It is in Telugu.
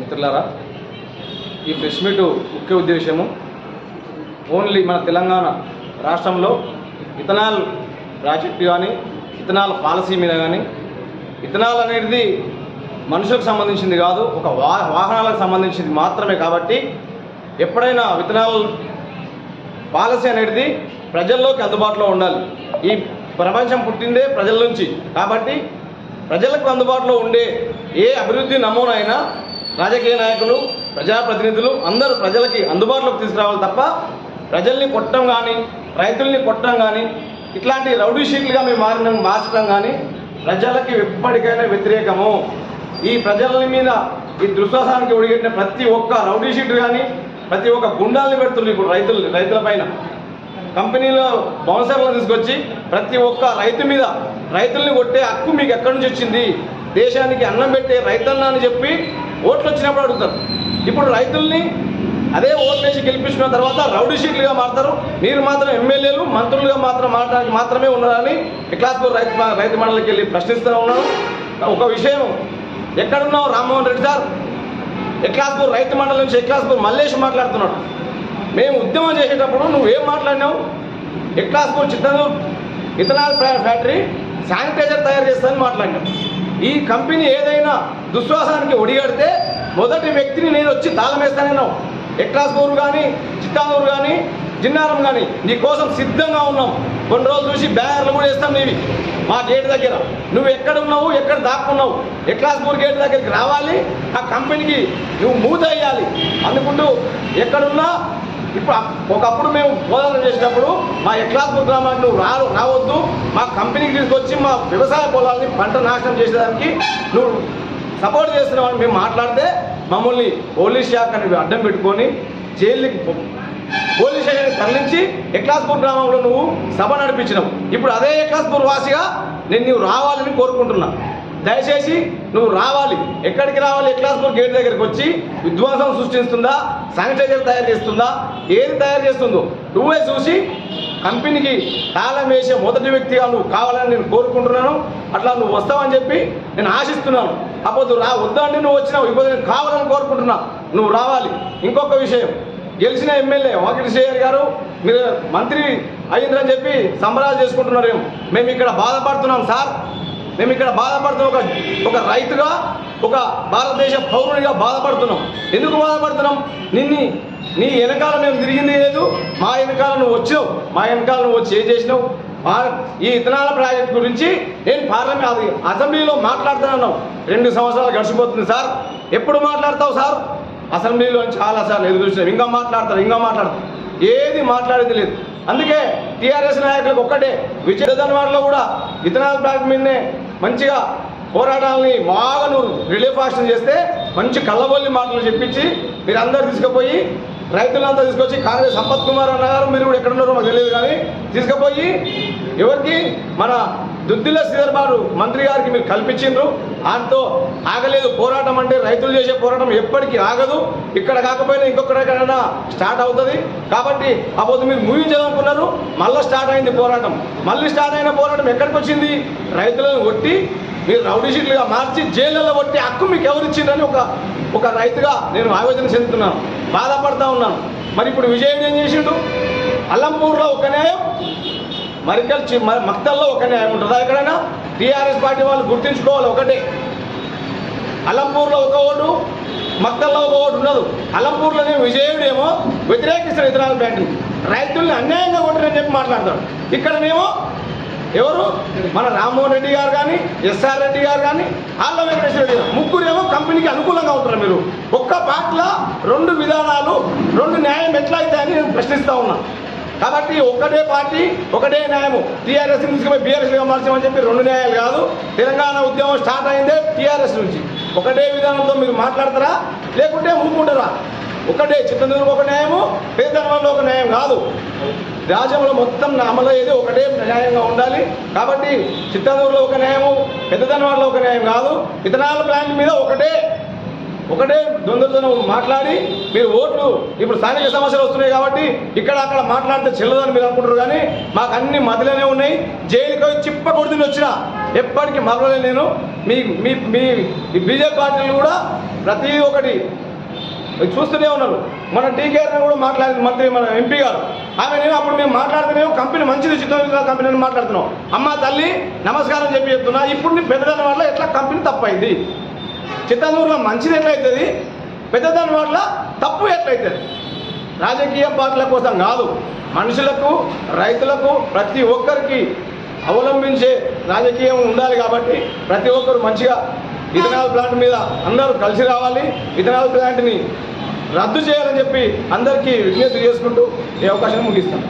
మిత్రులారా ఈ ప్రెస్ మీట్ ముఖ్య ఉద్దేశము ఓన్లీ మన తెలంగాణ రాష్ట్రంలో ఇథనాల్ ప్రాజెక్టు కానీ ఇథనాల్ పాలసీ మీద కానీ ఇథనాల్ అనేది మనుషులకు సంబంధించింది కాదు ఒక వాహనాలకు సంబంధించింది మాత్రమే కాబట్టి ఎప్పుడైనా విత్తనాల్ పాలసీ అనేది ప్రజల్లోకి అందుబాటులో ఉండాలి. ఈ ప్రపంచం పుట్టిందే ప్రజల నుంచి. కాబట్టి ప్రజలకు అందుబాటులో ఉండే ఏ అభివృద్ధి నమూనా అయినా రాజకీయ నాయకులు ప్రజాప్రతినిధులు అందరూ ప్రజలకి అందుబాటులోకి తీసుకురావాలి తప్ప ప్రజల్ని కొట్టడం కానీ రైతుల్ని కొట్టడం కానీ ఇట్లాంటి రౌడీ షీట్లుగా మేము మారిన మార్చడం కానీ ప్రజలకి ఎప్పటికైనా వ్యతిరేకము. ఈ ప్రజల మీద ఈ దుశ్వాసానికి ఒడిగట్టిన ప్రతి ఒక్క రౌడీ షీట్ కానీ ప్రతి ఒక్క గుండాల్ని పెడుతున్నారు ఇప్పుడు రైతులు రైతుల పైన. కంపెనీలో బౌన్సర్లను తీసుకొచ్చి ప్రతి ఒక్క రైతు మీద రైతుల్ని కొట్టే హక్కు మీకు ఎక్కడి నుంచి వచ్చింది? దేశానికి అన్నం పెట్టే రైతన్న అని చెప్పి ఓట్లు వచ్చినప్పుడు అడుగుతారు. ఇప్పుడు రైతుల్ని అదే ఓట్లు వేసి గెలిపించిన తర్వాత రౌడీ షీట్లుగా మారుతారు. మీరు మాత్రం ఎమ్మెల్యేలు మంత్రులుగా మాత్రం మారడానికి మాత్రమే ఉన్నారని క్లాస్పూర్ రైతు రైతు మండలికి వెళ్ళి ప్రశ్నిస్తూ ఉన్నాను ఒక విషయం ఎక్కడున్నావు రామ్మోహన్ రెడ్డి సార్? ఎక్లాస్పూర్ రైతు మండలి నుంచి ఎక్లాస్పూర్ మల్లేష్ మాట్లాడుతున్నాడు? మేము ఉద్యమం చేసేటప్పుడు నువ్వేం మాట్లాడినావు? Eklaspur Chittoor ethanol factory sanitiser తయారు చేస్తానని మాట్లాడినాం. ఈ కంపెనీ ఏదైనా దుశ్వాసానికి ఒడిగడితే మొదటి వ్యక్తిని నేను వచ్చి తాళం వేస్తానన్నావు ఎక్లాస్పూర్ కానీ చిత్తానూరు కానీ జిన్నారం కానీ నీ కోసం సిద్ధంగా ఉన్నాం. కొన్ని రోజులు చూసి బ్యానర్లు కూడా వేస్తాం నీవి. మా గేట్ దగ్గర. నువ్వు ఎక్కడ ఉన్నావు ఎక్కడ దాక్కున్నావు? ఎక్లాస్పూర్ గేట్ దగ్గరికి రావాలి ఆ కంపెనీకి నువ్వు మూత వేయాలి. అనుకుంటూ ఎక్కడున్నా ఇప్పుడు ఒకప్పుడు మేము బోధన చేసినప్పుడు మా ఎక్లాస్పూర్ గ్రామానికి నువ్వు రా రావద్దు. మా కంపెనీకి తీసుకొచ్చి మా వ్యవసాయ పొలాల్ని పంట నాశనం చేసేదానికి నువ్వు సపోర్ట్ చేస్తున్నావు మేము మాట్లాడితే మమ్మల్ని పోలీస్ శాఖని అడ్డం పెట్టుకొని జైలుకి పో- పోలీస్ స్టేషన్కి తరలించి ఎక్లాస్పూర్ గ్రామంలో నువ్వు సభ నడిపించినావు. ఇప్పుడు అదే ఎక్లాస్పూర్ వాసిగా నేను నువ్వు రావాలని కోరుకుంటున్నాను దయచేసి నువ్వు రావాలి. ఎక్కడికి రావాలి? ఎక్లాస్పూర్ గేట్ దగ్గరికి వచ్చి విధ్వంసం సృష్టిస్తుందా? శానిటైజర్ తయారు చేస్తుందా? ఏది తయారు చేస్తుందో నువ్వే చూసి కంపెనీకి తాళం వేసే మొదటి వ్యక్తిగా నువ్వు కావాలని నేను కోరుకుంటున్నాను. అట్లా నువ్వు వస్తావని చెప్పి నేను ఆశిస్తున్నాను. అప్పుడు రా వద్దా నువ్వు వచ్చినావు. ఇప్పుడు నేను కావాలని కోరుకుంటున్నా. నువ్వు రావాలి. ఇంకొక విషయం. గెలిచిన ఎమ్మెల్యే వాకిటి శ్రేయర్ గారు మీరు మంత్రి అయ్యిందని చెప్పి సంబరాలు చేసుకుంటున్నారేమో. మేము ఇక్కడ బాధపడుతున్నాం సార్. మేము ఇక్కడ బాధపడుతున్నాం ఒక ఒక రైతుగా ఒక భారతదేశ పౌరునిగా బాధపడుతున్నాం. ఎందుకు బాధపడుతున్నాం? నిన్ని నీ వెనకాల మేము తిరిగింది లేదు. మా వెనకాల నువ్వు వచ్చావు మా వెనకాల నువ్వు వచ్చి ఏం చేసినావు? భారత్ ఈ ఇథనాల ప్రాజెక్ట్ గురించి నేను పార్లమెంట్ అది అసెంబ్లీలో మాట్లాడుతున్నాను. రెండు సంవత్సరాలు గడిచిపోతుంది సార్. ఎప్పుడు మాట్లాడతావు సార్? అసెంబ్లీలో చాలా సార్లు ఎదురు చూసినాం. ఇంకా మాట్లాడతారు ఇంకా మాట్లాడతారు. ఏది మాట్లాడేది లేదు. అందుకే టీఆర్ఎస్ నాయకులకు ఒక్కటే విజయధన్వాడలో కూడా విత్తనాల ప్లాంట్ మీదనే మంచిగా పోరాటాలని బాగా నువ్వు రిలీఫ్ యాక్షన్ చేస్తే మంచి కళ్ళబొల్లి మాటలు చెప్పించి మీరు అందరు తీసుకుపోయి రైతులంతా తీసుకొచ్చి కాంగ్రెస్ సంపత్ కుమార్ అన్న గారు మీరు కూడా ఎక్కడ ఉన్నారో మాకు తెలియదు కానీ తీసుకుపోయి ఎవరికి? మన దుద్దిల శ్రీధర్ బాబు మంత్రి గారికి మీరు కల్పించిండ్రు. ఆయనతో ఆగలేదు పోరాటం అంటే రైతులు చేసే పోరాటం ఎప్పటికీ ఆగదు. ఇక్కడ కాకపోయినా ఇంకొకరికైనా స్టార్ట్ అవుతుంది. కాబట్టి అప్పుడు మీరు ముగించాలనుకున్నారు మళ్ళీ స్టార్ట్ అయింది పోరాటం. మళ్ళీ స్టార్ట్ అయిన పోరాటం ఎక్కడికి వచ్చింది రైతులను కొట్టి మీరు రౌడీషీట్లుగా మార్చి జైళ్ళలో కొట్టి హక్కు మీకు ఎవరిచ్చిందని ఒక ఒక రైతుగా నేను ఆవేదన చెందుతున్నాను. బాధపడతా ఉన్నాను. మరి ఇప్పుడు విజయం ఏం చేసిండు? అల్లంపూర్లో ఒక న్యాయం మరికల్ మ- మక్తల్లో ఒక న్యాయం ఉంటుందా. ఎక్కడైనా టీఆర్ఎస్ పార్టీ వాళ్ళు గుర్తుంచుకోవాలి ఒకటే. అలంపూర్లో ఒక ఓటు మక్తల్లో ఒక ఓటు ఉండదు. అలంపూర్లోనే విజయుడేమో వ్యతిరేకిస్తారు ఇతరాల బ్యాంకుని. రైతుల్ని అన్యాయంగా కొట్టారని చెప్పి మాట్లాడతాడు. ఇక్కడనేమో ఎవరు? మన రామ్మోహన్ రెడ్డి గారు కానీ ఎస్ఆర్ రెడ్డి గారు కానీ ఆళ్ళ వెంకటేశ్వర రెడ్డి గారు. ముగ్గురేమో కంపెనీకి అనుకూలంగా ఉంటారు మీరు. ఒక్క పార్టీలో రెండు విధానాలు రెండు న్యాయం ఎట్లా అవుతాయని నేను ప్రశ్నిస్తూ ఉన్నా. కాబట్టి ఒకటే పార్టీ ఒకటే న్యాయము. టీఆర్ఎస్ తీసుకుపోయి బీఆర్ఎస్గా మార్చామని చెప్పి రెండు న్యాయాలు కాదు. తెలంగాణ ఉద్యమం స్టార్ట్ అయిందే టీఆర్ఎస్ నుంచి. ఒకటే విధానంతో మీరు మాట్లాడతారా? లేకుంటే ఊపుకుంటారా ఒకటే చిత్తూరు ఒక న్యాయము పేదరంలో ఒక న్యాయం కాదు. రాజ్యంలో మొత్తం అమలు అయ్యేది ఒకటే న్యాయంగా ఉండాలి. కాబట్టి చిత్తూరులో ఒక న్యాయము పెద్దదనవాడలో ఒక న్యాయం కాదు. ఇతనాల ప్లాంట్ మీద ఒకటే ఒకటే దొంగతనం మాట్లాడి మీరు ఓట్లు ఇప్పుడు స్థానిక సమస్యలు వస్తున్నాయి కాబట్టి ఇక్కడ అక్కడ మాట్లాడితే చెల్లదని మీరు అనుకుంటారు కానీ మాకు అన్ని మదిలోనే ఉన్నాయి. జైలుకి పోయి చిప్ప కొడుతుంది వచ్చిన. ఎప్పటికీ మరవలేదు నేను. మీ మీ మీ బీజేపీ పార్టీలు కూడా ప్రతి ఒక్కటి చూస్తూనే ఉన్నారు. మన టీకేఆర్ కూడా మాట్లాడింది మంత్రి మన ఎంపీ గారు. ఆమె నేను అప్పుడు మేము మాట్లాడుతున్నాము కంపెనీ మంచిది చిత్త కంపెనీ అని మాట్లాడుతున్నాం. అమ్మ తల్లి నమస్కారం చెప్పి చెప్తున్నా. ఇప్పుడు నీ పెద్దదాని వల్ల ఎట్లా కంపెనీ తప్పైంది చిత్తూరులో మంచిది ఎట్లయితుంది? పెద్దదాని వల్ల తప్పు ఎట్లయితుంది? రాజకీయ పార్టీల కోసం కాదు మనుషులకు రైతులకు ప్రతి ఒక్కరికి అవలంబించే రాజకీయం ఉండాలి కాబట్టి ప్రతి ఒక్కరు మంచిగా ఇథనాల్ ప్లాంట్ మీద అందరూ కలిసి రావాలి. ఇథనాల్ ప్లాంట్ని రద్దు చేయాలని చెప్పి అందరికీ విజ్ఞప్తి చేసుకుంటూ ఈ అవకాశం ముగిస్తాను.